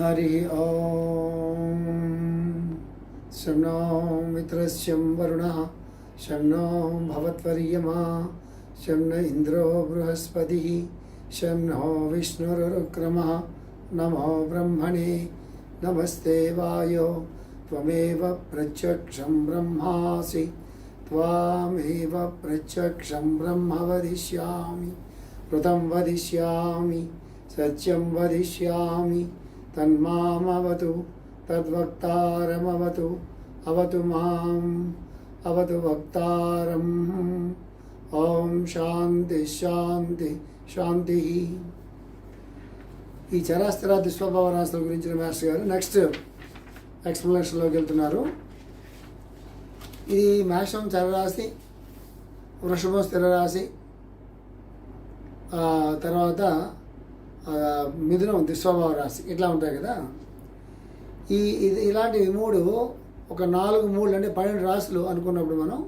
हरि ॐ शं नो मित्रस्यं वरुणः, शं नो भवत्वर्यमा शं न इन्द्रो बृहस्पतिः, शं नो विष्णुरुक्रमः। नमो ब्रह्मणे, नमस्ते वायो, त्वमेव प्रत्यक्षं ब्रह्मासि, त्वामेव प्रत्यक्षं ब्रह्म वदिष्यामि ऋतं वदिष्यामि, सत्यं वदिष्यामि। తన్మామవతు తద్వక్తారమవతు అవతు మాం అవతు వక్తారం. ఓం శాంతి శాంతి శాంతి. ఈ చరాస్తర దుష్పభావనాస్తుల గురించిన మాస్టర్ గారు నెక్స్ట్ ఎక్స్ప్లెనేషన్లోకి వెళ్తున్నారు. ఇది మేషం చరరాశి వృషభం స్థిరరాశి తర్వాత మిథునం దుస్వభావ రాశి ఇట్లా ఉంటాయి కదా. ఈ ఇది ఇలాంటివి మూడు ఒక నాలుగు మూడు అంటే పన్నెండు రాశులు అనుకున్నప్పుడు మనం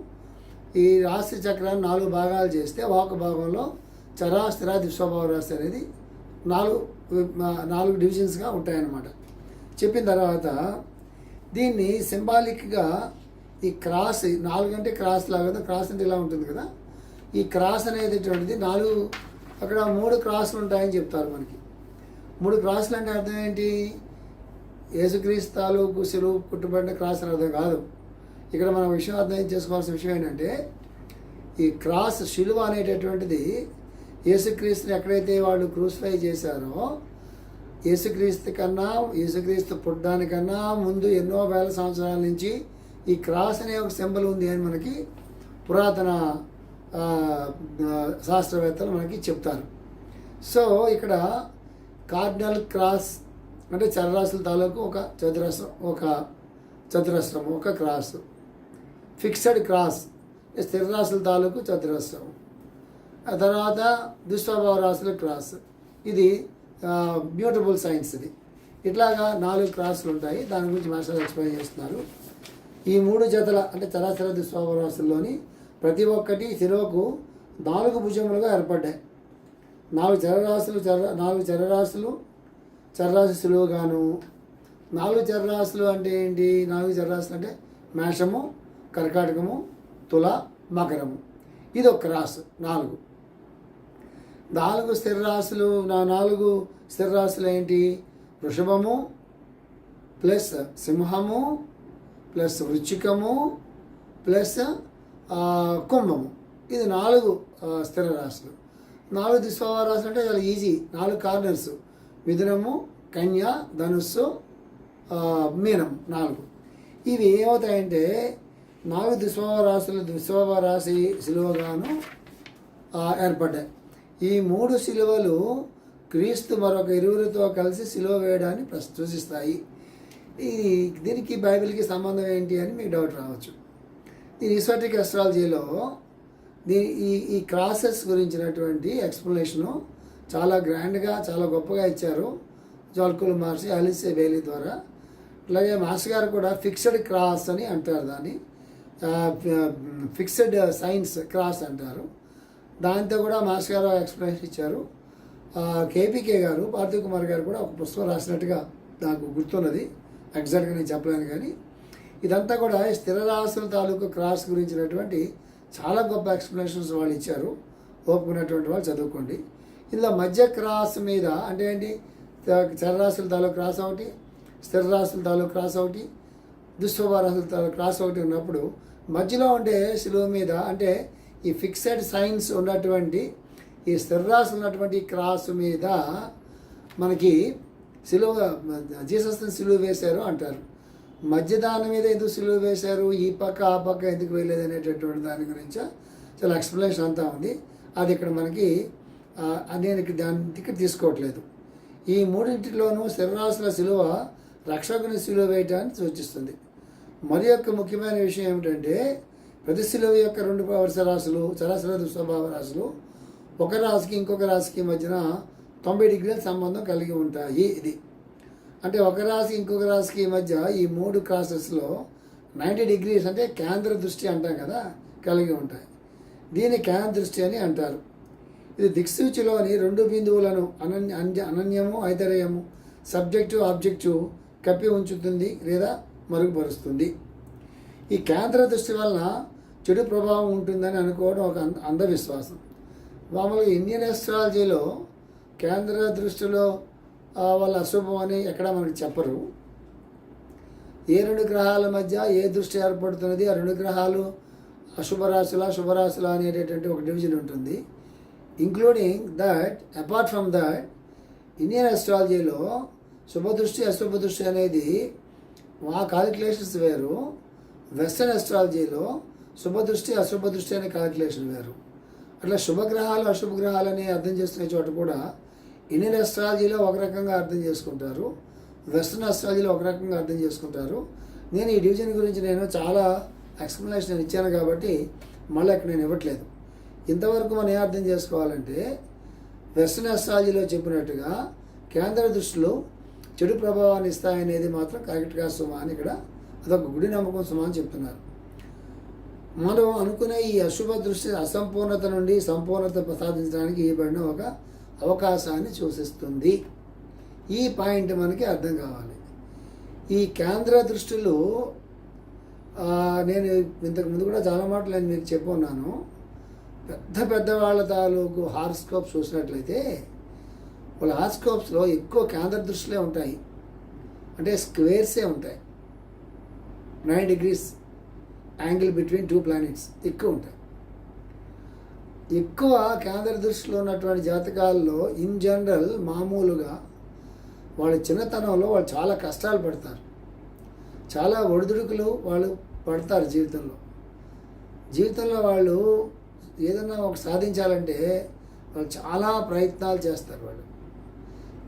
ఈ రాశి చక్రాన్ని నాలుగు భాగాలు చేస్తే ఒక భాగంలో చరా స్థిర దుస్వభావ రాశి అనేది నాలుగు నాలుగు డివిజన్స్గా ఉంటాయన్నమాట. చెప్పిన తర్వాత దీన్ని సింబాలిక్గా ఈ క్రాస్ నాలుగు అంటే క్రాస్ లాగా క్రాస్ అంటే ఇలా ఉంటుంది కదా. ఈ క్రాస్ అనేటువంటిది నాలుగు అక్కడ మూడు క్రాసులు ఉంటాయని చెప్తారు మనకి. మూడు క్రాసులు అంటే అర్థం ఏంటి? యేసుక్రీస్తు తాలూకు సిలువు కుట్టుబడిన క్రాస్ అని అర్థం కాదు. ఇక్కడ మనం విషయం అర్థం చేసుకోవాల్సిన విషయం ఏంటంటే ఈ క్రాస్ శిలువ అనేటటువంటిది యేసుక్రీస్తుని ఎక్కడైతే వాళ్ళు క్రూసిఫై చేశారో యేసుక్రీస్తు కన్నా యేసుక్రీస్తు పుట్టడానికన్నా ముందు ఎన్నో వేల సంవత్సరాల నుంచి ఈ క్రాస్ అనే ఒక సింబల్ ఉంది అని మనకి పురాతన శాస్త్రవేత్తలు మనకి చెప్తారు. సో ఇక్కడ కార్డినల్ క్రాస్ అంటే చరరాశుల తాలూకు ఒక చతురస్రం ఒక చతురస్రం ఒక క్రాస్. ఫిక్స్డ్ క్రాస్ స్థిర రాశుల తాలూకు చతురస్రం. ఆ తర్వాత దుష్ప్రభావ రాశుల క్రాస్. ఇది బ్యూటిఫుల్ సైన్స్ ఇది. ఇట్లాగా నాలుగు క్రాసులు ఉంటాయి. దాని గురించి మాస్టర్ ఎక్స్ప్లెయిన్ చేస్తున్నారు. ఈ మూడు జతల అంటే చరాచర దుష్ప్రభావ రాశుల్లోని ప్రతి ఒక్కటి శిలువకు నాలుగు భుజములుగా ఏర్పడ్డాయి. నాలుగు చరరాశులు చర నాలుగు చరరాశులు చరరాశి సులువుగాను నాలుగు చరరాశులు అంటే ఏంటి? నాలుగు చరరాశులు అంటే మేషము కర్కాటకము తుల మకరము. ఇది ఒక రాసు నాలుగు. నాలుగు స్థిర రాశులు నా నాలుగు స్థిర రాశులు ఏంటి? వృషభము ప్లస్ సింహము ప్లస్ వృచ్చికము ప్లస్ కుంభము. ఇది నాలుగు స్థిర రాశులు. నాలుగు దిశవ రాశులు అంటే చాలా ఈజీ నాలుగు కార్నర్స్ మిథునము కన్య ధనుస్సు మీనం నాలుగు. ఇవి ఏమవుతాయంటే నాలుగు దిశవ రాశులు దిశవ రాశి సిలువగాను ఏర్పడ్డాయి. ఈ మూడు సిలువలు క్రీస్తు మరొక ఇరువురితో కలిసి సిలువ వేయడాన్ని ప్రసూచిస్తాయి ఈ దీనికి బైబిల్కి సంబంధం ఏంటి అని మీకు డౌట్ రావచ్చు. ఈ ఈసోటిక్ అస్ట్రాలజీలో దీని ఈ ఈ క్రాసెస్ గురించినటువంటి ఎక్స్ప్లెనేషను చాలా గ్రాండ్గా చాలా గొప్పగా ఇచ్చారు జోల్కులు మహర్షి అలిసే బేలీ ద్వారా. అలాగే మాస్టర్ గారు కూడా ఫిక్స్డ్ క్రాస్ అని అంటారు దాన్ని. ఫిక్స్డ్ సైన్స్ క్రాస్ అంటారు. దాంతో కూడా మాస్టర్ గారు ఎక్స్ప్లెనేషన్ ఇచ్చారు. కేపీకే గారు పార్థివ్ కుమార్ గారు కూడా ఒక పుస్తకం రాసినట్టుగా నాకు గుర్తున్నది. ఎగ్జాక్ట్గా నేను చెప్పలేను కానీ ఇదంతా కూడా స్థిర రాసుల తాలూకు క్రాస్ గురించినటువంటి చాలా గొప్ప ఎక్స్ప్లెనేషన్స్ వాళ్ళు ఇచ్చారు. ఓపుకున్నటువంటి వాళ్ళు చదువుకోండి. ఇందులో మధ్య క్రాస్ మీద అంటే ఏంటి? చరరాశుల తాలూకు క్రాస్ ఒకటి స్థిర రాశుల తాలూకు క్రాస్ ఒకటి దుస్వభావ తాలూకు క్రాస్ ఒకటి ఉన్నప్పుడు మధ్యలో ఉండే సిలువ మీద అంటే ఈ ఫిక్సెడ్ సైన్స్ ఉన్నటువంటి ఈ స్థిర రాశి ఉన్నటువంటి క్రాస్ మీద మనకి సిలువ జీసస్ని సిలువ వేశారు అంటారు. మధ్య దాని మీద ఎందుకు సిలువ వేశారు? ఈ పక్క ఆ పక్క ఎందుకు వెళ్ళేది అనేటటువంటి దాని గురించి చాలా ఎక్స్ప్లెనేషన్ అంతా ఉంది. అది ఇక్కడ మనకి నేను ఇక్కడ తీసుకోవట్లేదు. ఈ మూడింటిలోనూ శరీరాసుల సిలువ రక్షకుని సిలువ వేయటాన్ని సూచిస్తుంది. మరి యొక్క ముఖ్యమైన విషయం ఏమిటంటే ప్రతి సిలువ యొక్క రెండు వరుస రాశులు చరాచర దుస్వభావ రాశులు ఒక రాశికి ఇంకొక రాశికి మధ్యన తొంభై డిగ్రీల సంబంధం కలిగి ఉంటాయి ఇది. అంటే ఒక రాశి ఇంకొక రాశికి మధ్య ఈ మూడు క్రాసెస్లో నైంటీ డిగ్రీస్ అంటే కేంద్ర దృష్టి అంటాం కదా కలిగి ఉంటాయి. దీన్ని కేంద్ర దృష్టి అని అంటారు. ఇది దిక్సూచిలోని రెండు బిందువులను అనన్య అనన్యము ఐతరేయము సబ్జెక్టు ఆబ్జెక్టు కప్పి ఉంచుతుంది లేదా మరుగుపరుస్తుంది. ఈ కేంద్ర దృష్టి వలన చెడు ప్రభావం ఉంటుందని అనుకోవడం ఒక అంధవిశ్వాసం. మామూలుగా ఇండియన్ ఎస్ట్రాలజీలో కేంద్ర దృష్టిలో వాళ్ళ అశుభం అని ఎక్కడ మనకి చెప్పరు. ఏ రెండు గ్రహాల మధ్య ఏ దృష్టి ఏర్పడుతున్నది ఆ రెండు గ్రహాలు అశుభరాశుల శుభరాశుల అనేటటువంటి ఒక డివిజన్ ఉంటుంది. Including that apart from that Indian అస్ట్రాలజీలో శుభదృష్టి అశుభ దృష్టి అనేది మా కాలిక్యులేషన్స్ వేరు. వెస్టర్న్ అస్ట్రాలజీలో శుభదృష్టి అశుభ దృష్టి అనే కాలిక్యులేషన్ వేరు. అట్లా శుభగ్రహాలు అశుభ గ్రహాలని అర్థం చేసుకునే చోట కూడా ఇండియన్ అస్ట్రాలజీలో ఒక రకంగా అర్థం చేసుకుంటారు. వెస్ట్రన్ అస్ట్రాలజీలో ఒక రకంగా అర్థం చేసుకుంటారు. నేను ఈ డివిజన్ గురించి నేను చాలా ఎక్స్ప్లెనేషన్ నేను ఇచ్చాను కాబట్టి మళ్ళీ ఇక్కడ నేను ఇవ్వట్లేదు. ఇంతవరకు మనం ఏ అర్థం చేసుకోవాలంటే వెస్ట్రన్ అస్ట్రాలజీలో చెప్పినట్టుగా కేంద్ర దృష్టిలో చెడు ప్రభావాన్ని ఇస్తాయనేది మాత్రం కరెక్ట్గా సుమా అని ఇక్కడ అదొక గుడి నమ్మకం సుమా అని చెప్తున్నారు. మనం అనుకునే ఈ అశుభ దృష్టి అసంపూర్ణత నుండి సంపూర్ణత ప్రసాదించడానికి ఇవ్వబడిన ఒక అవకాశాన్ని సూచిస్తుంది. ఈ పాయింట్ మనకి అర్థం కావాలి. ఈ కేంద్ర దృష్టిలో నేను ఇంతకు ముందు కూడా చాలా మాటలు నేను మీకు చెప్పున్నాను పెద్ద పెద్ద వాళ్ళ తాలూకు హార్స్కోప్ చూసినట్లయితే వాళ్ళ హార్స్కోప్స్లో ఎక్కువ కేంద్ర దృష్టిలే ఉంటాయి. అంటే స్క్వేర్సే ఉంటాయి. Nine degrees angle between two planets ఎక్కువ ఉంటాయి. ఎక్కువ కేంద్ర దృష్టిలో ఉన్నటువంటి జాతకాల్లో ఇన్ జనరల్ మామూలుగా వాళ్ళ చిన్నతనంలో వాళ్ళు చాలా కష్టాలు పడతారు. చాలా ఒడిదుడుకులు వాళ్ళు పడతారు జీవితంలో. జీవితంలో వాళ్ళు ఏదన్నా ఒక సాధించాలంటే వాళ్ళు చాలా ప్రయత్నాలు చేస్తారు వాళ్ళు.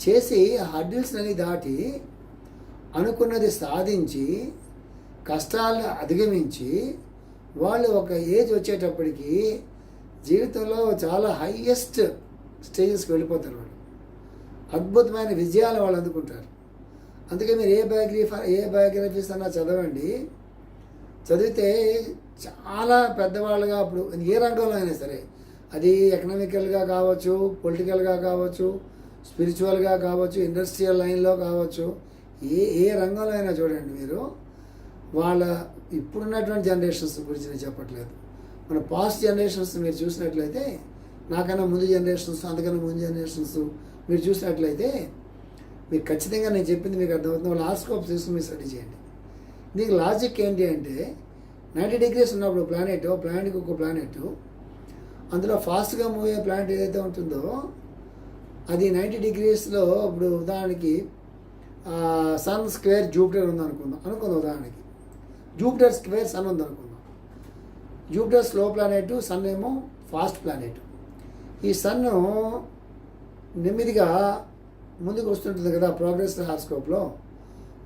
చేసి ఆ హర్డిల్స్ అని దాటి అనుకున్నది సాధించి కష్టాలను అధిగమించి వాళ్ళు ఒక ఏజ్ వచ్చేటప్పటికి జీవితంలో చాలా హైయెస్ట్ స్టేజెస్కి వెళ్ళిపోతారు వాళ్ళు. అద్భుతమైన విజయాలు వాళ్ళు అందుకుంటారు. అందుకే మీరు ఏ బయోగ్రఫీ ఏ బయోగ్రఫీస్ అన్నా చదవండి. చదివితే చాలా పెద్దవాళ్ళుగా అప్పుడు ఏ రంగంలో అయినా సరే అది ఎకనామికల్గా కావచ్చు పొలిటికల్గా కావచ్చు స్పిరిచువల్గా కావచ్చు ఇండస్ట్రియల్ లైన్లో కావచ్చు ఏ ఏ రంగంలో అయినా చూడండి మీరు వాళ్ళ ఇప్పుడున్నటువంటి జనరేషన్స్ గురించి నేను చెప్పట్లేదు. మన పాస్ట్ జనరేషన్స్ మీరు చూసినట్లయితే నాకన్నా ముందు జనరేషన్స్ అంతకన్నా ముందు జనరేషన్స్ మీరు చూసినట్లయితే మీకు ఖచ్చితంగా నేను చెప్పింది మీకు అర్థమవుతుంది. వాళ్ళ ఆర్స్కోప్ తీసుకుని మీరు స్టడీ చేయండి. దీనికి లాజిక్ ఏంటి అంటే నైంటీ డిగ్రీస్ ఉన్నప్పుడు ప్లానెట్ ప్లానెట్కి ఒక ప్లానెట్ అందులో ఫాస్ట్గా మూవ్ అయ్యే ప్లానెట్ ఏదైతే ఉంటుందో అది నైంటీ డిగ్రీస్లో ఇప్పుడు ఉదాహరణకి సన్ స్క్వేర్ జూపిటర్ ఉంది అనుకుందాం అనుకుందాం ఉదాహరణకి. జూపిటర్ స్క్వేర్ సన్ ఉందనుకుందాం. జూపిటర్ స్లో ప్లానెట్ సన్ ఏమో ఫాస్ట్ ప్లానెట్. ఈ సన్ను నెమ్మదిగా ముందుకు వస్తుంటుంది కదా ప్రోగ్రెస్ హార్స్కోప్లో.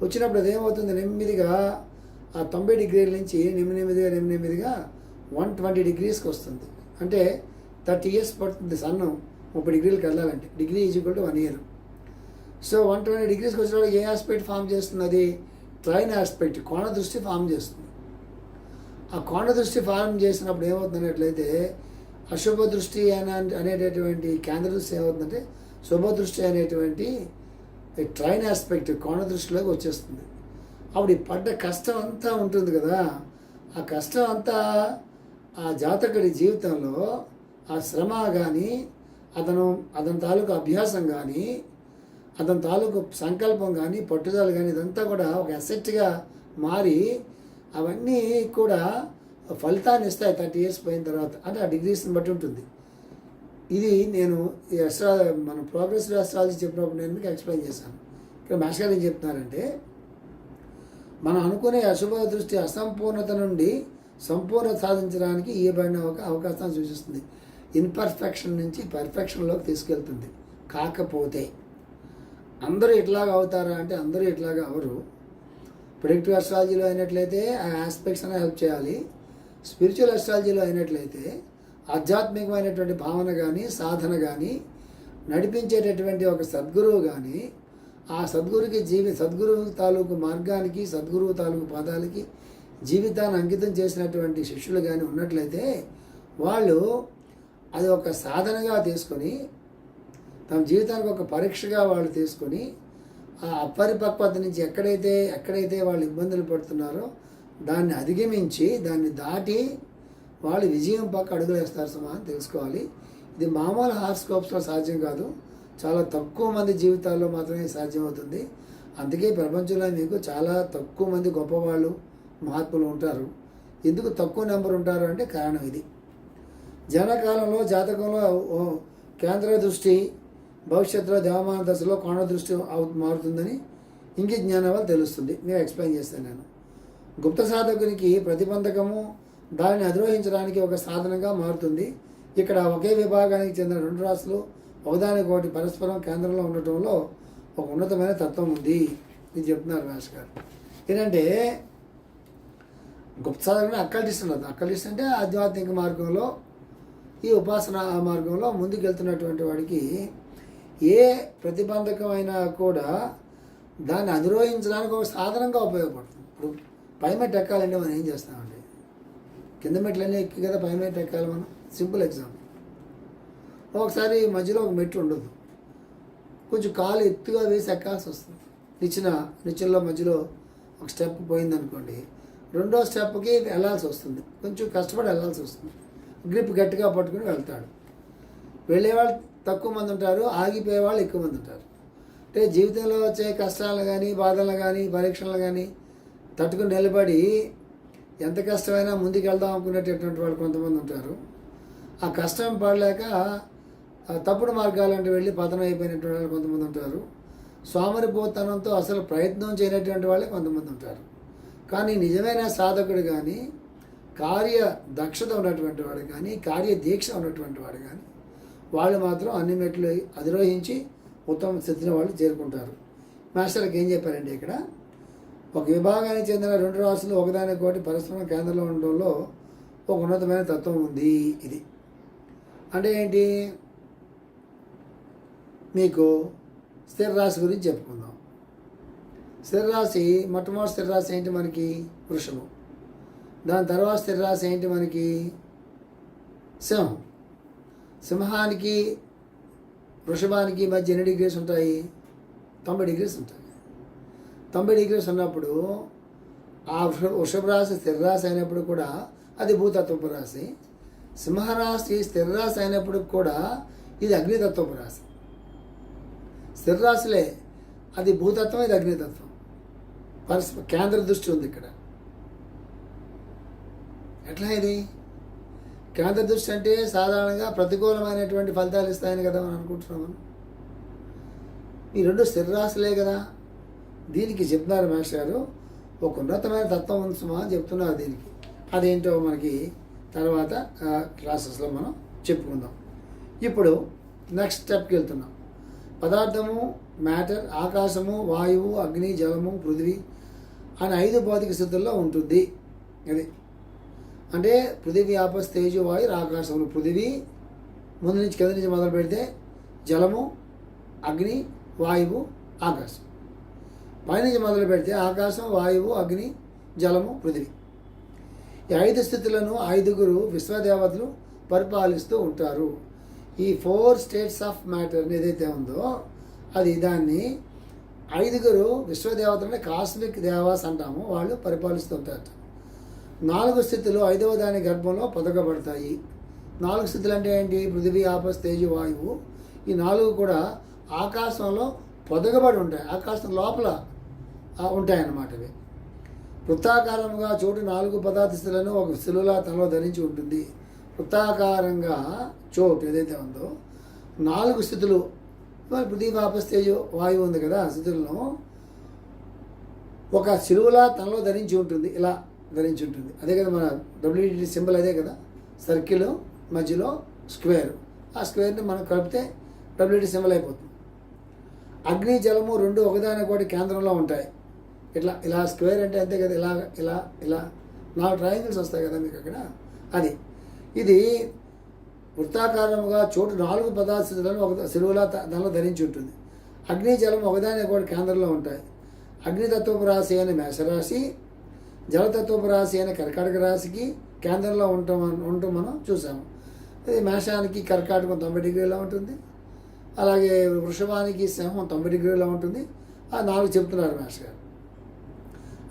వచ్చినప్పుడు అదేమవుతుంది? నెమ్మదిగా ఆ తొంభై డిగ్రీల నుంచి నెమ్మి నెమ్మదిగా నెమ్మి నెమ్మదిగా వన్ ట్వంటీ డిగ్రీస్కి వస్తుంది. అంటే థర్టీ ఇయర్స్ పడుతుంది సన్ను ముప్పై డిగ్రీలకు వెళ్ళాలంటే. Degree is equal to one year. So one twenty డిగ్రీస్కి వచ్చినప్పుడు ఏ ఆస్పెక్ట్ ఫామ్ చేస్తుంది? అది ట్రైన్ ఆస్పెక్ట్ కోణ దృష్టి ఫామ్ చేస్తుంది. ఆ కోణ దృష్టి ఫారం చేసినప్పుడు ఏమవుతుందన్నట్లయితే అశుభ దృష్టి అనే అనేటటువంటి కేంద్ర దృష్టి ఏమవుతుందంటే శుభ దృష్టి అనేటువంటి ట్రైన్ ఆస్పెక్ట్ కోణ దృష్టిలోకి వచ్చేస్తుంది. అప్పుడు ఈ పడ్డ కష్టం అంతా ఉంటుంది కదా. ఆ కష్టం అంతా ఆ జాతకుడి జీవితంలో ఆ శ్రమ కానీ అతను అతని తాలూకు అభ్యాసం కానీ అతని తాలూకు సంకల్పం కానీ పట్టుదల కానీ ఇదంతా కూడా ఒక అసెట్గా మారి అవన్నీ కూడా ఫలితాన్ని ఇస్తాయి థర్టీ ఇయర్స్ పోయిన తర్వాత. అంటే ఆ డిగ్రీస్ని బట్టి ఉంటుంది. ఇది నేను ఈ అస్ట్రా మన ప్రోగ్రెస్ అస్ట్రాలజీ చెప్పినప్పుడు నేను మీకు ఎక్స్ప్లెయిన్ చేశాను. ఇక్కడ మాస్టర్ గారు ఏం చెప్తున్నారంటే మనం అనుకునే అశుభ దృష్టి అసంపూర్ణత నుండి సంపూర్ణత సాధించడానికి ఇవ్వబడిన ఒక అవకాశాన్ని సూచిస్తుంది? ఇన్పర్ఫెక్షన్ నుంచి పర్ఫెక్షన్లోకి తీసుకెళ్తుంది. కాకపోతే అందరూ ఇట్లాగా అవుతారా అంటే అందరూ ఇట్లాగా అవరు. ప్రొడక్టివ్ అస్ట్రాలజీలో అయినట్లయితే ఆ ఆస్పెక్ట్స్ అనే హెల్ప్ చేయాలి. స్పిరిచువల్ అస్ట్రాలజీలో అయినట్లయితే ఆధ్యాత్మికమైనటువంటి భావన కానీ సాధన కానీ నడిపించేటటువంటి ఒక సద్గురువు కానీ ఆ సద్గురుకి జీవి సద్గురువు తాలూకు మార్గానికి సద్గురువు తాలూకు పాదాలకి జీవితాన్ని అంకితం చేసినటువంటి శిష్యులు కానీ ఉన్నట్లయితే వాళ్ళు అది ఒక సాధనగా తీసుకొని తమ జీవితానికి ఒక పరీక్షగా వాళ్ళు తీసుకొని ఆ అపరిపక్వత నుంచి ఎక్కడైతే ఎక్కడైతే వాళ్ళు ఇబ్బందులు పడుతున్నారో దాన్ని అధిగమించి దాన్ని దాటి వాళ్ళు విజయం పక్క అడుగులేస్తారు సుమా అని తెలుసుకోవాలి. ఇది మామూలు హార్స్కోప్స్లో సాధ్యం కాదు. చాలా తక్కువ మంది జీవితాల్లో మాత్రమే సాధ్యమవుతుంది. అందుకే ప్రపంచంలో మీకు చాలా తక్కువ మంది గొప్పవాళ్ళు మహాత్ములు ఉంటారు. ఎందుకు తక్కువ నెంబర్ ఉంటారు అంటే కారణం ఇది. జనకాలంలో జాతకంలో కేంద్ర దృష్టి భవిష్యత్తులో దేవమాన దశలో కోణ దృష్టి మారుతుందని ఇంకి జ్ఞానం వల్ల తెలుస్తుంది. నేను ఎక్స్ప్లెయిన్ చేస్తాను నేను. గుప్త సాధకునికి ప్రతిబంధకము దానిని అధిరోహించడానికి ఒక సాధనంగా మారుతుంది. ఇక్కడ ఒకే విభాగానికి చెందిన రెండు రాసులు ఒకదానికొకటి పరస్పరం కేంద్రంలో ఉండటంలో ఒక ఉన్నతమైన తత్వం ఉంది. ఇది చెప్తున్నారు రాజు గారు. ఏంటంటే గుప్త సాధకుని అక్కడిస్ట్ ఉండదు. అక్కడిస్ట్ అంటే ఆధ్యాత్మిక మార్గంలో ఈ ఉపాసన మార్గంలో ముందుకెళ్తున్నటువంటి వాడికి ఏ ప్రతిబంధకమైనా కూడా దాన్ని అధిరోహించడానికి ఒక సాధనంగా ఉపయోగపడుతుంది. ఇప్పుడు పై మెట్టు ఎక్కాలంటే మనం ఏం చేస్తామండి? కింద మెట్లన్నీ ఎక్కి కదా పై మెట్టు ఎక్కాలి మనం? Simple example. ఒకసారి మధ్యలో ఒక మెట్టు ఉండదు. కొంచెం కాలు ఎత్తుగా వేసి ఎక్కాల్సి వస్తుంది. నిచ్చిన నిచ్చెనలో మధ్యలో ఒక స్టెప్ పోయిందనుకోండి రెండో స్టెప్కి వెళ్ళాల్సి వస్తుంది. కొంచెం కష్టపడి వెళ్ళాల్సి వస్తుంది. గ్రిప్ గట్టిగా పట్టుకుని వెళ్తాడు. వెళ్ళేవాళ్ళు తక్కువ మంది ఉంటారు ఆగిపోయే వాళ్ళు ఎక్కువ మంది ఉంటారు. అంటే జీవితంలో వచ్చే కష్టాలు కానీ బాధలు కానీ పరీక్షలు కానీ తట్టుకుని నిలబడి ఎంత కష్టమైనా ముందుకు వెళ్దాం అనుకునేటటువంటి వాళ్ళు కొంతమంది ఉంటారు. ఆ కష్టం పడలేక తప్పుడు మార్గాలంటే వెళ్ళి పతనం అయిపోయినటువంటి వాళ్ళు కొంతమంది ఉంటారు. సోమరిపోతనంతో అసలు ప్రయత్నం చేయనటువంటి వాళ్ళే కొంతమంది ఉంటారు. కానీ నిజమైన సాధకుడు కానీ కార్య దక్షత ఉన్నటువంటి వాడు కానీ కార్య దీక్ష ఉన్నటువంటి వాడు కానీ వాళ్ళు మాత్రం అన్ని మెట్లు అధిరోహించి ఉత్తమ స్థితిని వాళ్ళు చేరుకుంటారు. మాస్టర్కి ఏం చెప్పారండి ఇక్కడ ఒక విభాగానికి చెందిన రెండు రాష్ట్రాలు ఒకదానికొకటి పరస్పరం కేంద్రంలో ఉండడంలో ఒక ఉన్నతమైన తత్వం ఉంది ఇది. అంటే ఏంటి? మీకు స్థిర రాశి గురించి చెప్పుకుందాం. స్థిర రాశి మొట్టమొదటి స్థిర రాశి ఏంటి మనకి? వృషభం. దాని తర్వాత స్థిర రాశి ఏంటి మనకి? సింహం. సింహానికి వృషభానికి మధ్య ఎన్ని డిగ్రీస్ ఉంటాయి? తొంభై డిగ్రీస్ ఉంటాయి. తొంభై డిగ్రీస్ ఉన్నప్పుడు ఆ వృషభ వృషభ రాశి స్థిరరాశి అయినప్పుడు కూడా అది భూతత్వపు రాశి. సింహరాశి స్థిరరాశి అయినప్పుడు కూడా ఇది అగ్నితత్వపు రాశి. స్థిరరాశులే అది భూతత్వం ఇది అగ్నితత్వం. పరస్పర కేంద్ర దృష్టి ఉంది ఇక్కడ. ఎట్లా ఇది? కేంద్ర దృష్టి అంటే సాధారణంగా ప్రతికూలమైనటువంటి ఫలితాలు ఇస్తాయని కదా మనం అనుకుంటున్నాం మనం ఈ రెండు స్థిరరాశులే కదా. దీనికి చెప్తున్నారు మాస్టర్ గారు ఒక ఉన్నతమైన తత్వం ఉంది సుమా అని చెప్తున్నారు దీనికి. అదేంటో మనకి తర్వాత క్లాసెస్లో మనం చెప్పుకుందాం. ఇప్పుడు నెక్స్ట్ స్టెప్కి వెళ్తున్నాం. పదార్థము మ్యాటర్ ఆకాశము వాయువు అగ్ని జలము పృథివీ అని ఐదు భౌతిక స్థితుల్లో ఉంటుంది. అది అంటే పృథివీ ఆపస్ తేజు రాకాశములు పృథివీ ముందు నుంచి కింద నుంచి మొదలు పెడితే జలము అగ్ని వాయువు ఆకాశం. పైనుంచి మొదలు పెడితే ఆకాశం వాయువు అగ్ని జలము పృథివీ. ఈ ఐదు స్థితులను ఐదుగురు విశ్వదేవతలు పరిపాలిస్తూ ఉంటారు. ఈ ఫోర్ స్టేట్స్ ఆఫ్ మ్యాటర్ ఏదైతే ఉందో అది దాన్ని ఐదుగురు విశ్వదేవతలని కాస్మిక్ దేవాస్ అంటాము. వాళ్ళు పరిపాలిస్తూ ఉంటారు నాలుగు స్థితులు ఐదవ దాని గర్భంలో పొదగబడతాయి. నాలుగు స్థితులు అంటే ఏంటి? పృథివీ ఆపస్ తేజు వాయువు. ఈ నాలుగు కూడా ఆకాశంలో పొదగబడి ఉంటాయి. ఆకాశం లోపల ఉంటాయి ఉంటాయన్నమాట ఇవి వృత్తాకారంగా చోటు నాలుగు పదార్థ స్థితులను ఒక శిలులా తనలో ధరించి ఉంటుంది. వృత్తాకారంగా చోటు ఏదైతే ఉందో నాలుగు స్థితులు. మరి పృథివీ ఆపస్ తేజు వాయువు ఉంది కదా ఆ స్థితులను ఒక శిలువులా తనలో ధరించి ఉంటుంది. ఇలా ధరించి ఉంటుంది అదే కదా మన డబ్ల్యూడి సింబల్ అదే కదా? సర్కిల్ మధ్యలో స్క్వేర్. ఆ స్క్వేర్ని మనం కలిపితే డబ్ల్యూడి సింబల్ అయిపోతుంది. అగ్ని జలము రెండు ఒకదాని ఒకటి కేంద్రంలో ఉంటాయి. ఇట్లా ఇలా స్క్వేర్ అంటే అంతే కదా ఇలా ఇలా ఇలా నాలుగు ట్రయాంగిల్స్ వస్తాయి కదా మీకు అక్కడ? అది. ఇది వృత్తాకారముగా చోటు నాలుగు పదార్థాలను ఒక సెలువులా దానిలో ధరించి ఉంటుంది అగ్ని జలం ఒకదాని ఒకటి కేంద్రంలో ఉంటాయి. అగ్నితత్వపు రాశి అని మేషరాశి జలతత్వపు రాశి అయిన కర్కాటక రాశికి కేంద్రంలో ఉంటాం ఉంటూ మనం చూసాము. ఇది మేషానికి కర్కాటకం తొంభై డిగ్రీలో ఉంటుంది. అలాగే వృషభానికి సింహం తొంభై డిగ్రీలో ఉంటుంది. ఆ నాలుగు చెప్తున్నారు మాస్టర్ గారు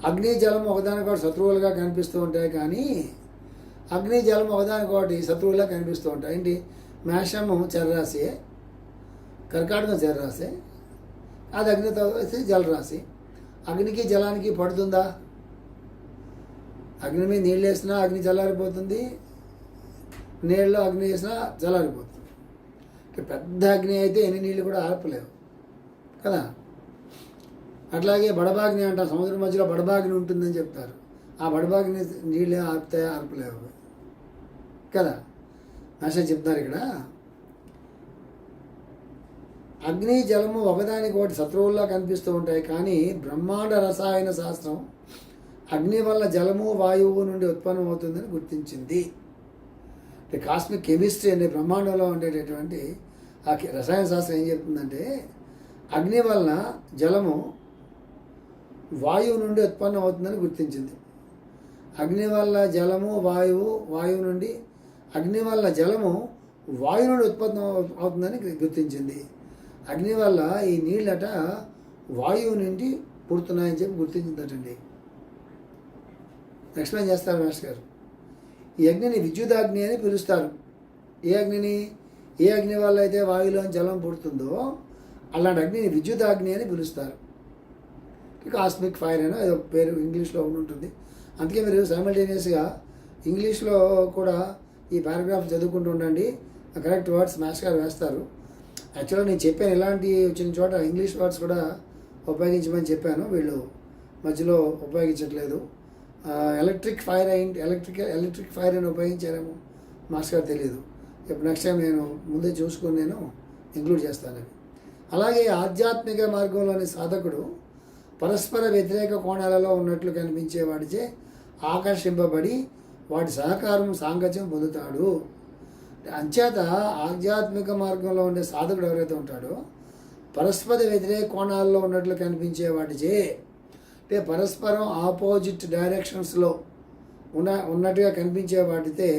అగ్ని జలం ఒకదానికొకటి శత్రువులుగా కనిపిస్తూ ఉంటాయి కానీ అగ్ని జలం ఒకదానికొకటి శత్రువులుగా కనిపిస్తూ ఉంటాయి. ఏంటి? మేషము చరరాశియే కర్కాటకం చర్రాశి అది అగ్నితో జలరాశి. అగ్నికి జలానికి పడుతుందా? అగ్ని మీద నీళ్ళు వేసినా అగ్ని చల్లారిపోతుంది నీళ్ళలో అగ్ని వేసినా చల్లారిపోతుంది పెద్ద అగ్ని అయితే ఎన్ని నీళ్ళు కూడా ఆర్పలేవు. కదా? అట్లాగే బడబాగ్ని అంట సముద్రం మధ్యలో బడబాగ్ని ఉంటుందని చెప్తారు. ఆ బడబాగ్ని నీళ్ళు ఆపితే ఆర్పలేవు. కదా? మాస్టర్ చెప్తారు ఇక్కడ. అగ్ని జలము ఒకదానికి ఒకటి శత్రువుల్లా కనిపిస్తూ ఉంటాయి. కానీ బ్రహ్మాండ రసాయన శాస్త్రం అగ్ని వల్ల జలము వాయువు నుండి ఉత్పన్నమవుతుందని గుర్తించింది. అంటే కాస్మిక్ కెమిస్ట్రీ అనే బ్రహ్మాండంలో ఉండేటటువంటి ఆ రసాయన శాస్త్రం ఏం చెప్తుందంటే అగ్ని వలన జలము వాయువు నుండి ఉత్పన్నం అవుతుందని గుర్తించింది. అగ్ని వల్ల జలము వాయువు వాయువు నుండి అగ్ని వల్ల జలము వాయువు నుండి ఉత్పన్నం అవుతుందని గుర్తించింది. అగ్ని వల్ల ఈ నీళ్ళట వాయువు నుండి పుడుతున్నాయని చెప్పి గుర్తించిందటండి. ఎక్స్ప్లెయిన్ చేస్తారు మాస్టర్ గారు. ఈ అగ్నిని విద్యుదాగ్ని అని పిలుస్తారు. ఏ అగ్నిని? ఏ అగ్ని వల్ల అయితే వాయులో జలం పుడుతుందో అలాంటి అగ్నిని విద్యుదాగ్ని అని పిలుస్తారు. కాస్మిక్ ఫైర్ అని ఏదో పేరు ఇంగ్లీష్లో ఉంటుంది. అందుకే మీరు సైమల్టేనియస్గా ఇంగ్లీష్లో కూడా ఈ పారాగ్రాఫ్ చదువుకుంటూ ఉండండి. కరెక్ట్ వర్డ్స్ మ్యాథ్స్ గారు వేస్తారు. యాక్చువల్గా నేను చెప్పాను ఇలాంటి వచ్చిన చోట ఇంగ్లీష్ వర్డ్స్ కూడా ఉపయోగించమని చెప్పాను. వీళ్ళు మధ్యలో ఉపయోగించట్లేదు. ఎలక్ట్రిక్ ఫైర్ అయింది. ఎలక్ట్రిక్ ఎలక్ట్రిక్ ఫైర్ అని ఉపయోగించారేమో? మాస్టర్ గారు తెలియదు ఇప్పుడు నెక్స్ట్ టైం నేను ముందే చూసుకొని నేను ఇంక్లూడ్ చేస్తాను అలాగే ఆధ్యాత్మిక మార్గంలోని సాధకుడు పరస్పర వ్యతిరేక కోణాలలో ఉన్నట్లు కనిపించే వాటిచే ఆకర్షింపబడి వాటి సహకారం సాంగత్యం పొందుతాడు. అంచేత ఆధ్యాత్మిక మార్గంలో ఉండే సాధకుడు ఎవరైతే ఉంటాడో పరస్పర వ్యతిరేక కోణాల్లో ఉన్నట్లు కనిపించే వాటిచే అంటే పరస్పరం ఆపోజిట్ డైరెక్షన్స్లో ఉన్న ఉన్నట్టుగా కనిపించే వాటితే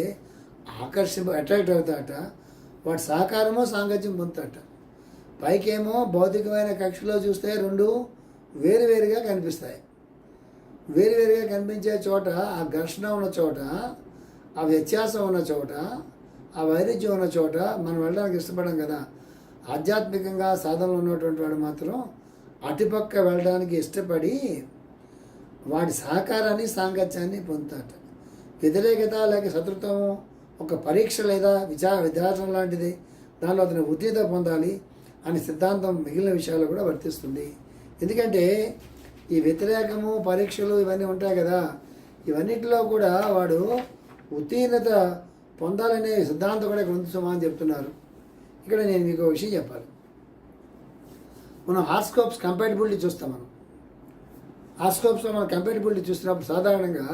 ఆకర్షింప అట్రాక్ట్ అవుతాట వాటి సహకారమో సాంగత్యం పొందుతాట పైకేమో భౌతికమైన కక్షలో చూస్తే రెండు వేరువేరుగా కనిపిస్తాయి. వేరువేరుగా కనిపించే చోట ఆ ఘర్షణ ఉన్న చోట ఆ వ్యత్యాసం ఉన్న చోట ఆ వైరుధ్యం ఉన్న చోట మనం వెళ్ళడానికి ఇష్టపడం కదా. ఆధ్యాత్మికంగా సాధనలో ఉన్నటువంటి వాడు మాత్రం అటుపక్క వెళ్ళడానికి ఇష్టపడి వాడి సహకారాన్ని సాంగత్యాన్ని పొందుతాట. వ్యతిరేకత లేక శత్రుత్వం ఒక పరీక్ష లేదా విచార విధానం లాంటిది. దానిలో అతను ఉత్తీర్ణత పొందాలి అనే సిద్ధాంతం మిగిలిన విషయాలు కూడా వర్తిస్తుంది. ఎందుకంటే ఈ వ్యతిరేకము పరీక్షలు ఇవన్నీ ఉంటాయి కదా. ఇవన్నిటిలో కూడా వాడు ఉత్తీర్ణత పొందాలనే సిద్ధాంతం కూడా గ్రంథమా అని చెప్తున్నారు. ఇక్కడ నేను మీకు ఒక విషయం చెప్పాలి. మనం హార్స్కోప్స్ కంపాటిబిలిటీ చూస్తాం మనం. ఆస్కోప్స్లో మనం కంపేటబిలిటీ చూసినప్పుడు సాధారణంగా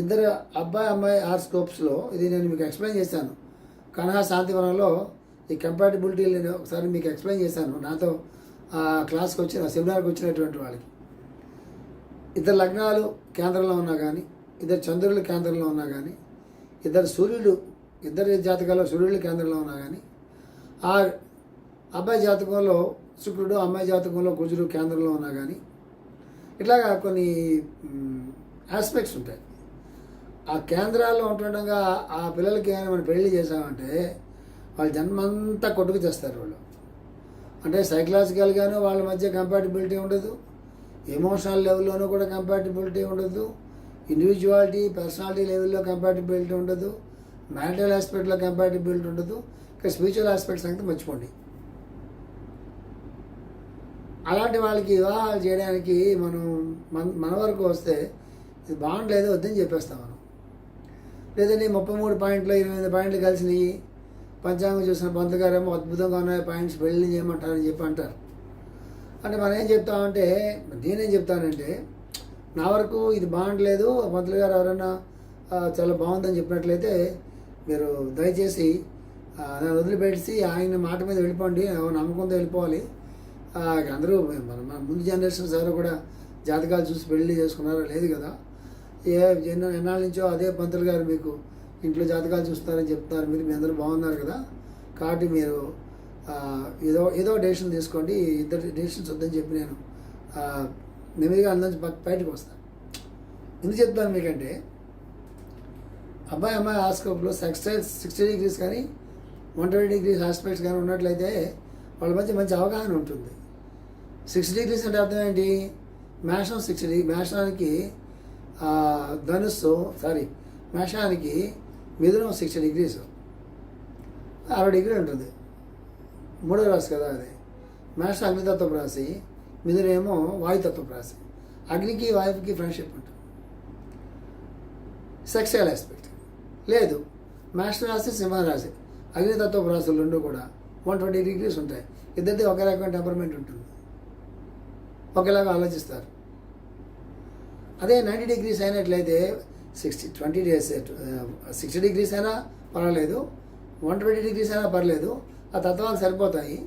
ఇద్దరు అబ్బాయి అమ్మాయి హార్స్కోప్స్లో ఇది నేను మీకు ఎక్స్ప్లెయిన్ చేశాను. కనహా శాంతివనంలో ఈ కంపాటిబిలిటీ నేను ఒకసారి మీకు ఎక్స్ప్లెయిన్ చేశాను. నాతో ఆ క్లాస్కి వచ్చిన సెమినార్కి వచ్చినటువంటి వాళ్ళకి. ఇద్దరు లగ్నాలు కేంద్రంలో ఉన్నా కానీ ఇద్దరు చంద్రులు కేంద్రంలో ఉన్నా కానీ ఇద్దరు సూర్యుడు ఇద్దరు జాతకాల్లో సూర్యుడు కేంద్రంలో ఉన్నా కానీ ఆ అబ్బాయి జాతకంలో శుక్రుడు అమ్మాయి జాతకంలో కుజుడు కేంద్రంలో ఉన్నా కానీ ఇట్లాగా కొన్ని ఆస్పెక్ట్స్ ఉంటాయి. ఆ కేంద్రాల్లో ఉంటుండగా ఆ పిల్లలకి ఏమైనా మనం పెళ్ళి చేసామంటే వాళ్ళ జన్మంతా కొట్టుకు చేస్తారు వాళ్ళు. అంటే సైకలాజికల్గాను వాళ్ళ మధ్య కంపాటిబిలిటీ ఉండదు. ఎమోషనల్ లెవెల్లోనూ కూడా కంపాటిబిలిటీ ఉండదు. ఇండివిజువాలిటీ పర్సనాలిటీ లెవెల్లో కంపాటిబిలిటీ ఉండదు. మ్యారిటల్ ఆస్పెక్ట్లో కంపాటిబిలిటీ ఉండదు. ఇంకా స్పిరిచువల్ ఆస్పెక్ట్స్ సంగతి మర్చిపోండి. అలాంటి వాళ్ళకి వివాహాలు చేయడానికి మనం మన మన వరకు వస్తే ఇది బాగుండలేదు వద్దని చెప్పేస్తాం మనం. లేదండి ముప్పై మూడు పాయింట్లు ఇరవై ఎనిమిది పాయింట్లు కలిసినాయి పంచాంగం చూసిన పంతగారేమో అద్భుతంగా ఉన్నాయి పాయింట్స్ పెళ్ళి చేయమంటారని చెప్పి అంటారు. అంటే మనం ఏం చెప్తామంటే నేనేం చెప్తానంటే నా వరకు ఇది బాగుండలేదు పంతులు గారు ఎవరైనా చాలా బాగుందని చెప్పినట్లయితే మీరు దయచేసి ఆ, నన్ను వదిలిపెట్టి ఆయన మాట మీద వెళ్ళిపోండి నమ్మకంతో వెళ్ళిపోవాలి. అందరూ మన మన ముందు జనరేషన్స్ ఎవరు కూడా జాతకాలు చూసి పెళ్ళి చేసుకున్నారో? లేదు కదా. ఏ ఎన్నో ఎన్నాళ్ళ నుంచో అదే పంతులు గారు మీకు ఇంట్లో జాతకాలు చూస్తారని చెప్తున్నారు మీరు మీ అందరూ బాగున్నారు కదా. కాబట్టి మీరు ఏదో ఏదో డెసిషన్ తీసుకోండి. ఇద్దరు డెసిషన్స్ వద్దని చెప్పి నేను నెమ్మదిగా అందులోంచి బయటకు వస్తాను ఎందుకు చెప్తాను మీకంటే అబ్బాయి అమ్మాయి హాస్కోప్లో సిక్స్టీ సిక్స్టీ డిగ్రీస్ కానీ వన్ ట్వంటీ డిగ్రీస్ ఆస్పెక్ట్స్ కానీ ఉన్నట్లయితే వాళ్ళ మధ్య మంచి అవగాహన ఉంటుంది. సిక్స్ డిగ్రీస్ అంటే అర్థం ఏంటి? మేషం సిక్స్ డిగ్రీ మేషానికి ధనుస్సు సారీ మేషానికి మిథునం సిక్స్ డిగ్రీస్. అరవై డిగ్రీ ఉంటుంది. మూడో రాశి కదా అది. మేష అగ్నితత్వపు రాశి మిథునేమో వాయుతత్వం రాశి. అగ్నికి వాయువుకి ఫ్రెండ్షిప్ ఉంటుంది. సెక్సువల్ ఆస్పెక్ట్ లేదు. మేష రాశి సింహ రాశి. అగ్నితత్వ రాశులు రెండు కూడా. వన్ ట్వంటీ డిగ్రీస్ ఉంటాయి. ఇద్దరిది ఒకే రకమైన టెంపర్మెంట్ ఉంటుంది. ఒకేలాగా ఆలోచిస్తారు. అదే నైంటీ డిగ్రీస్ అయినట్లయితే sixty twenty days sixty degrees అయినా పర్వాలేదు. వన్ ట్వంటీ డిగ్రీస్ అయినా పర్లేదు ఆ తత్వాలు సరిపోతాయి.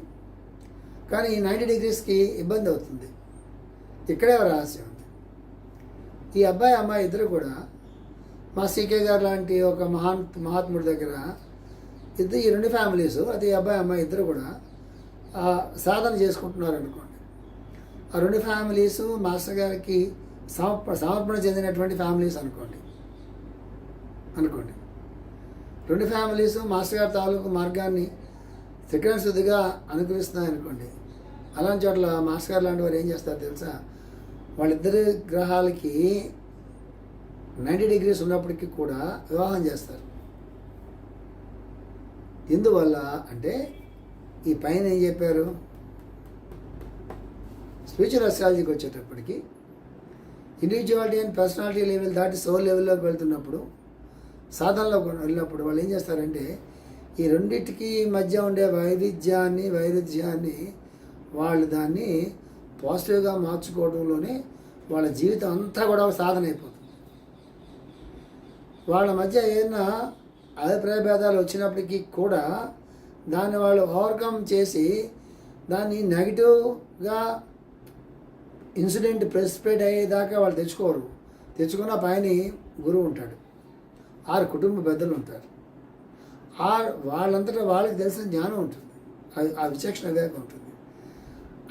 కానీ నైంటీ డిగ్రీస్కి ఇబ్బంది అవుతుంది. ఇక్కడే రహస్యం ఉంది. ఈ అబ్బాయి అమ్మాయి ఇద్దరు కూడా మా సీకే గారు లాంటి ఒక మహాన్ మహాత్ముడి దగ్గర ఇద్దరు ఈ రెండు ఫ్యామిలీస్ అది అబ్బాయి అమ్మాయి ఇద్దరు కూడా సాధన చేసుకుంటున్నారు అనుకోండి. ఆ రెండు ఫ్యామిలీస్ మాస్టర్ గారికి సమర్ప సమర్పణ చెందినటువంటి ఫ్యామిలీస్ అనుకోండి. అనుకోండి. రెండు ఫ్యామిలీస్ మాస్టర్ గారి తాలూకు మార్గాన్ని సెకండ్ శుద్ధిగా అనుకరిస్తున్నాయి అనుకోండి. అలాంటి చోట్ల మాస్టర్ గారు లాంటి వారు ఏం చేస్తారు తెలుసా? వాళ్ళిద్దరు గ్రహాలకి నైంటీ డిగ్రీస్ ఉన్నప్పటికీ కూడా వివాహం చేస్తారు. ఎందువల్ల అంటే ఈ పైన ఏం చెప్పారు? స్పిరిచువల్ అస్ట్రాలజీకి వచ్చేటప్పటికి ఇండివిజువాలిటీ అండ్ పర్సనాలిటీ లెవెల్ దాటి సోల్ లెవెల్లోకి వెళ్తున్నప్పుడు సాధనలో వెళ్ళినప్పుడు వాళ్ళు ఏం చేస్తారంటే ఈ రెండింటికి మధ్య ఉండే వైవిధ్యాన్ని వైరుధ్యాన్ని వాళ్ళు దాన్ని పాజిటివ్గా మార్చుకోవడంలోనే వాళ్ళ జీవితం అంతా కూడా ఒక సాధన అయిపోతుంది. వాళ్ళ మధ్య ఏదైనా అభిప్రాయ భేదాలు వచ్చినప్పటికీ కూడా దాన్ని వాళ్ళు ఓవర్కమ్ చేసి దాన్ని నెగిటివ్గా ఇన్సిడెంట్ ప్రెసిపేట్ అయ్యేదాకా వాళ్ళు తెచ్చుకోరు. తెచ్చుకున్న పైన గురువు ఉంటాడు. ఆరు కుటుంబ పెద్దలు ఉంటారు. ఆ వాళ్ళంతటా వాళ్ళకి తెలిసిన జ్ఞానం ఉంటుంది. అది ఆ విచక్షణ వివేకం ఉంటుంది.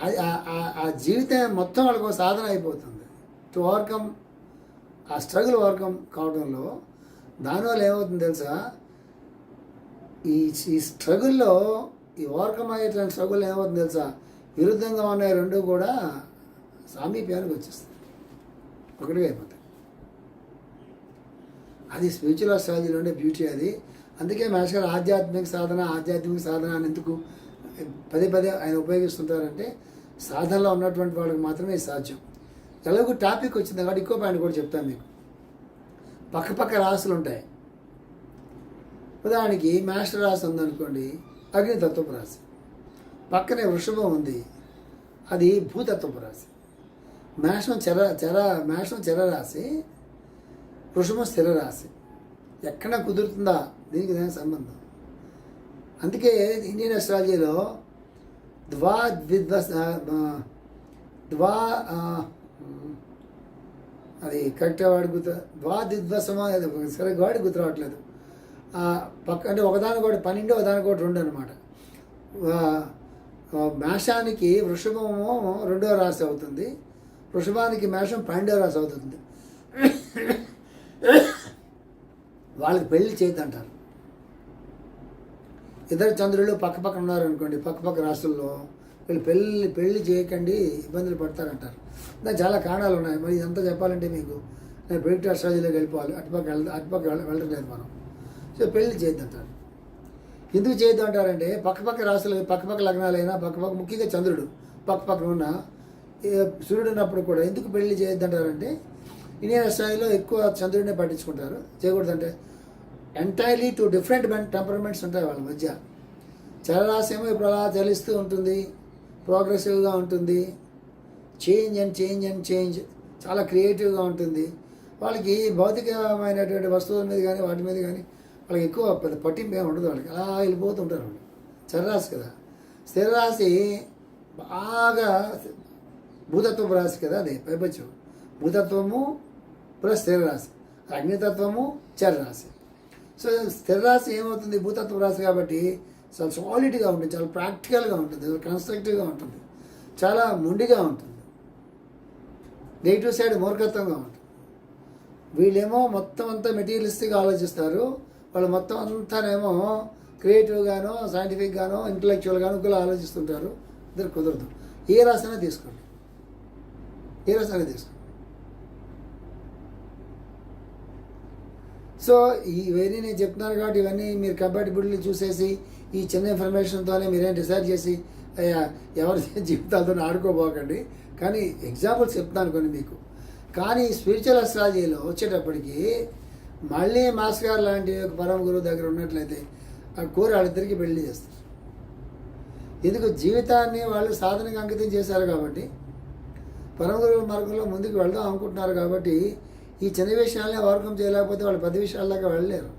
అది ఆ- జీవితం మొత్తం వాళ్ళకు ఒక సాధన అయిపోతుంది. టు ఓవర్కమ్ ఆ స్ట్రగుల్ ఓవర్కమ్ కావడంలో దానివల్ల ఏమవుతుంది తెలుసా? ఈ ఈ స్ట్రగుల్లో ఈ ఓవర్కమ్ అయ్యేటువంటి స్ట్రగుల్ ఏమవుతుంది తెలుసా? విరుద్ధంగా ఉన్నాయి రెండు కూడా సామీప్యానికి వచ్చేస్తుంది ఒకటిగా అయిపోతాయి. అది స్పిరిచువల్ అస్ట్రాలజీలో ఉండే బ్యూటీ అది. అందుకే మాస్టర్ ఆధ్యాత్మిక సాధన ఆధ్యాత్మిక సాధన అని ఎందుకు పదే పదే ఆయన ఉపయోగిస్తుంటారంటే సాధనలో ఉన్నటువంటి వాళ్ళకి మాత్రమే సాధ్యం. ఎలాగో టాపిక్ వచ్చింది కాబట్టి ఇంకో పాయింట్ కూడా చెప్తాను మీకు. పక్క పక్క రాసులు ఉంటాయి ఉదాహరణకి మాస్టర్ రాశి ఉందనుకోండి అగ్నితత్వపు రాశి. పక్కనే వృషభం ఉంది అది భూతత్వపు రాశి. మేషం చెర చెర మేషం చెర రాశి వృషభం స్థిర రాశి. ఎక్కడ కుదురుతుందా? దీనికి దానికి సంబంధం. అందుకే ఇండియన్ అస్ట్రాలజీలో ద్వా ద్వా అది కరెక్ట్గా వాడి గుర్తు ద్వా ద్విద్వసమో అది సరిగ్గా వాడి గుర్తు రావట్లేదు పక్క అంటే ఒకదాని కూడా పన్నెండు ఒకదాని కూడా రెండు అనమాట మేషానికి వృషభము రెండో రాశి అవుతుంది. వృషభానికి మేషం పన్నెండో రాశి అవుతుంది. వాళ్ళకి పెళ్ళి చేయొద్దు అంటారు ఇద్దరు చంద్రులు పక్క పక్కన ఉన్నారు అనుకోండి పక్క పక్క రాష్ట్రాల్లో వీళ్ళు పెళ్ళి పెళ్ళి చేయకండి ఇబ్బందులు పడతారంటారు. దాని చాలా కారణాలు ఉన్నాయి. మరి ఇదంతా చెప్పాలంటే మీకు నేను ప్రిడిక్ట్ అస్ట్రాలజీలోకి వెళ్ళిపోవాలి. అటుపక్క వెళ్ళ అటుపక్క వెళ్ళ వెళ్ళడం మనం. సో పెళ్ళి చేయొద్దు అంటారు ఎందుకు చేయొద్దు అంటారంటే పక్క పక్క రాశులు పక్క పక్క లగ్నాలైనా పక్క పక్క ముఖ్యంగా చంద్రుడు పక్క పక్కన ఉన్న సూర్యుడు ఉన్నప్పుడు కూడా ఎందుకు పెళ్ళి చేయొద్దు అంటారంటే ఇండియన్ అస్ట్రాలజీలో ఎక్కువ చంద్రుడినే పట్టించుకుంటారు. చేయకూడదంటే ఎంటైర్లీ టూ డిఫరెంట్ టెంపరమెంట్స్ ఉంటాయి వాళ్ళ మధ్య. చలరాశి ఏమో ఇప్పుడు అలా చలిస్తూ ఉంటుంది ప్రోగ్రెసివ్గా ఉంటుంది change and change and change చాలా క్రియేటివ్గా ఉంటుంది. వాళ్ళకి భౌతికమైనటువంటి వస్తువుల మీద కానీ వాటి మీద కానీ వాళ్ళకి ఎక్కువ పెద్ద పట్టింపు ఏమి ఉండదు వాళ్ళకి. అలా వెళ్ళిపోతూ ఉంటారు వాళ్ళు. చరరాశి కదా. స్థిరరాశి బాగా భూతత్వపు రాశి కదా అది పైపచ్చు భూతత్వము ప్లస్ స్థిరరాశి. అగ్నితత్వము చరరాశి. సో స్థిరరాశి ఏమవుతుంది? భూతత్వ రాశి కాబట్టి చాలా సాలిడ్గా ఉంటుంది చాలా ప్రాక్టికల్గా ఉంటుంది కన్స్ట్రక్టివ్గా ఉంటుంది చాలా మొండిగా ఉంటుంది. నెగిటివ్ సైడ్ మూర్ఖత్వంగా ఉంటుంది. వీళ్ళేమో మొత్తం అంతా మెటీరియలిస్ట్గా ఆలోచిస్తారు. వాళ్ళు మొత్తం అంతానేమో క్రియేటివ్గానో సైంటిఫిక్గానో ఇంటలెక్చువల్గానో కూడా ఆలోచిస్తుంటారు. ఇద్దరు కుదరదు. ఏ రాసైనా తీసుకోండి. ఏ రాసైనా తీసుకోండి. సో ఇవన్నీ నేను చెప్తున్నాను కాబట్టి ఇవన్నీ మీరు కబడ్డీ బుడ్లు చూసేసి ఈ చిన్న ఇన్ఫర్మేషన్తోనే మీరేం డిసైడ్ చేసి అయ్యా, ఎవరి జీవితాలతో ఆడుకోబోకండి. కానీ ఎగ్జాంపుల్స్ చెప్తాను కొన్ని మీకు. కానీ స్పిరిచువల్ అస్ట్రాలజీలో వచ్చేటప్పటికి మళ్ళీ మాస్ గారు లాంటి ఒక పరమ గురువు దగ్గర ఉన్నట్లయితే ఆ కోరి వాళ్ళిద్దరికి పెళ్ళి చేస్తారు. ఎందుకు జీవితాన్ని వాళ్ళు సాధనకు అంకితం చేశారు కాబట్టి పరమ గురువు మార్గంలో ముందుకు వెళ్దాం అనుకుంటున్నారు కాబట్టి ఈ చిన్న విషయాలనే వర్గం చేయలేకపోతే వాళ్ళు పది విషయాల్లాగా వెళ్ళలేరు.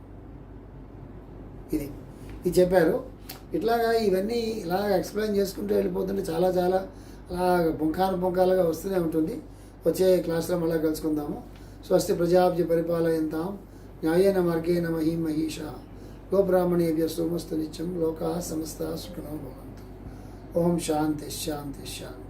ఇది ఇది చెప్పారు. ఇట్లాగా ఇవన్నీ ఇలా ఎక్స్ప్లెయిన్ చేసుకుంటూ వెళ్ళిపోతుంటే చాలా చాలా అలా పుంఖాను పుంఖాలుగా వస్తూనే ఉంటుంది. వచ్చే క్లాస్లో మళ్ళీ కలుసుకుందాము. స్వస్తి ప్రజాబ్జ పరిపాలయంతాం. న్యాయేన మార్గేణ మహీ మహీష గోబ్రాహ్మణేభ్య సోమస్తు నిత్యం లోకా సమస్త సుఖనో భవంతు ఓం శాంతి శాంతి శాంతి